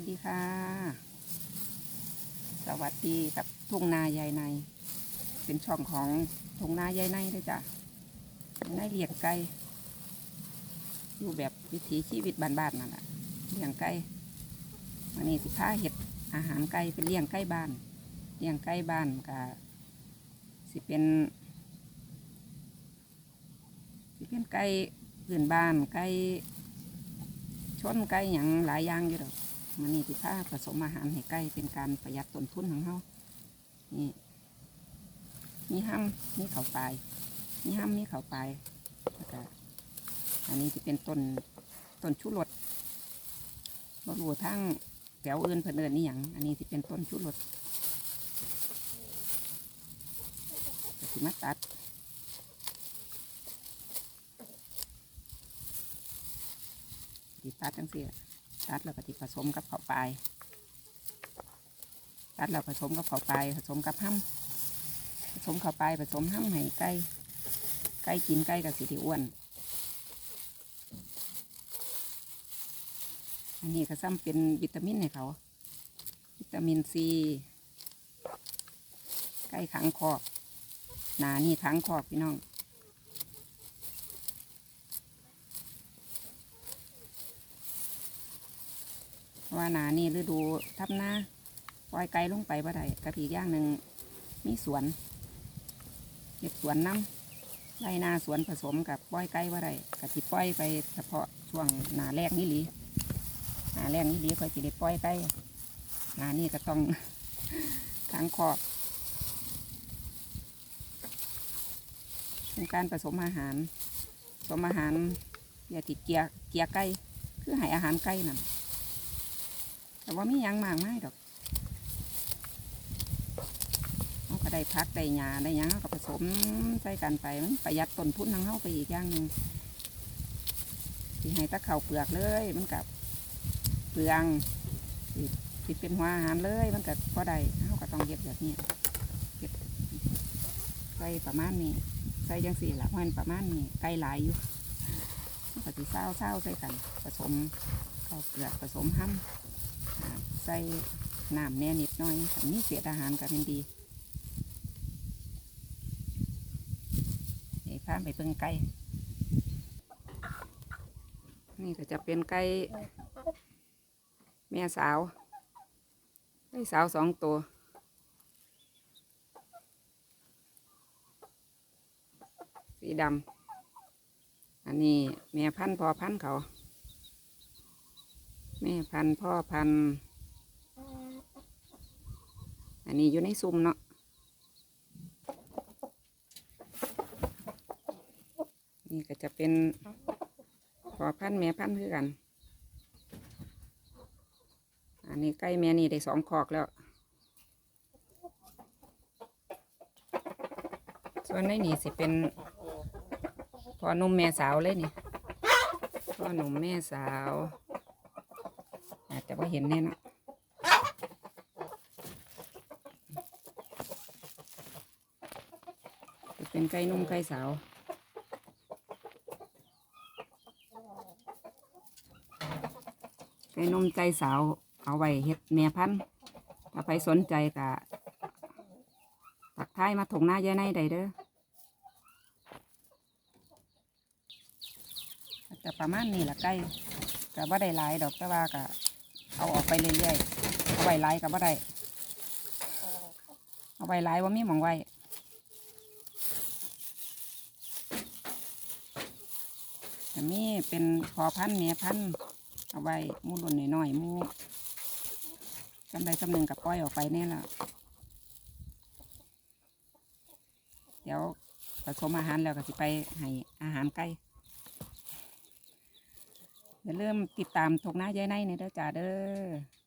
วัสดีค่ะ สวัสดีกับทุ่งนายายใน เป็นช่องของทุ่งนายายในด้วยจ้ะนายเลี้ยงไก่อยู่แบบวิถีชีวิตบ้านๆนั่นแหละเลี้ยงไก่วันนี้สิพาเห็ดอาหารไก่เป็นเลี้ยงไก่บ้าน เลี้ยงไก่บ้านก็สิเป็นสิเป็นไก่พื้นบ้านไก่ชนไก่อย่างหลายอย่างอยู่ดอก มันนี่ที่ผ้าผสมอาหารให้ไก่เป็นการประหยัดต้นทุนของเขานี่มีห้ำมีเขาปลายมีห้ำมีเขาปลายแล้วก็อันนี้ที่เป็นต้นต้นชูรสบรูทั้งแถวอื่นเพิ่นเอินนี่อย่างอันนี้ที่เป็นต้นชูรสก็สิมาตัดติตัดจังซี่ล่ะ ตัดแล้วก็ติผสมกับข้าวปลายตัดแล้วผสมกับข้าวปลายผสมกับห้ำผสมข้าวปลายผสมห้ำให้ไก่ไก่กินไก่กับสิไดีอ้วน อันนี้ก็ซ้ำเป็นวิตามินให้เขา วิตามินซีไก่ขังคอกหนานี่ขังคอกพี่น้อง เพราะ ว่าหนานี่ฤดูทับหน้าปล่อยไก่ลงไปบ่ได้กับอีย่างหนึ่งมีสวนเก็บสวนน้ำไรนาสวนผสมกับปล่อยไก่บ่ได้กะสิปล่อยไปเฉพาะช่วงหนาแรกนี่หลีหนาแรกนี่หลีค่อยสิได้ปล่อยไก่หนานี่ก็ต้องขังคอกเป็นการผสมอาหารผสมอาหารอย่าติดเกียร์เกียร์ไก่คือให้อาหารไก่นั่น แต่ว่ามียังมากไม่ดอกเขาก็ได้พักได้หญ้าได้ยังเขาก็ผสมใส่กันไปมันประหยัดต้นทุนทางเขาไปอีกอย่างหนึ่งที่ให้ตะเข่าเปลือกเลยมันกับเปลืองสิสิเป็นหัวอาหารเลยมันกับพอได้เขาก็ต้องเย็บแบบนี้เย็บใส่ประมาณนี้ใส่จังสี่ละมันประมาณนี้ไก่หลายอยู่เขาก็สิเศร้าเศร้าใส่กัน ผสมข้าวเปลือกผสมห้ำอ่า ใส่น้ำแน่นิดหน่อยถ้ามีเศษอาหารก็เป็นดีนี่พาไปเบิ่งไก่นี่ก็จะเป็นไก่แม่สาวไก่สาวสองตัวสีดำอันนี้แม่พันธุ์พอพันธุ์เขา แม่พันธุ์พ่อพันธุ์ อันนี้อยู่ในซุ้มเนาะนี่ก็จะเป็นพ่อพันธ์แม่พันธุ์คือกัน อันนี้ใกล้แม่นี่ได้สองคอกแล้ว ส่วนในนี่สิเป็นพ่อนุ่มแม่สาวเลยนี่พ่อหนุ่มแม่สาว อาจจะว่าเห็นแน่นอ เป็นไก่นุ่มไก่สาวไก่นุ่มไก่สาว เอาไว้เฮ็ดแม่พันธุ์ถ้าไปสนใจกะตักท้ายมาถงหน้าแย่ในใดเด้อจะประมาณนี้ละไก่ก็บ่ได้หลายดอกแต่ว่าก็เอาออกไปเรื่อยๆเอาไว้ไล่กับว่าได้เอาไว้ไล่ว่ามีหมองไว้ แต่มีเป็นพอพันธุ์เมียพันธุ์เอาไว้มูหล่นน้อยๆมูจำได้จำหนึ่งกับป้อยออกไปเนี่ยละเดี๋ยวผสมอาหารแล้วก็จะไปให้อาหารไก่อย่าลืมติดตามทกหน้ายายในเนี่ยเด้อจ้าเด้อ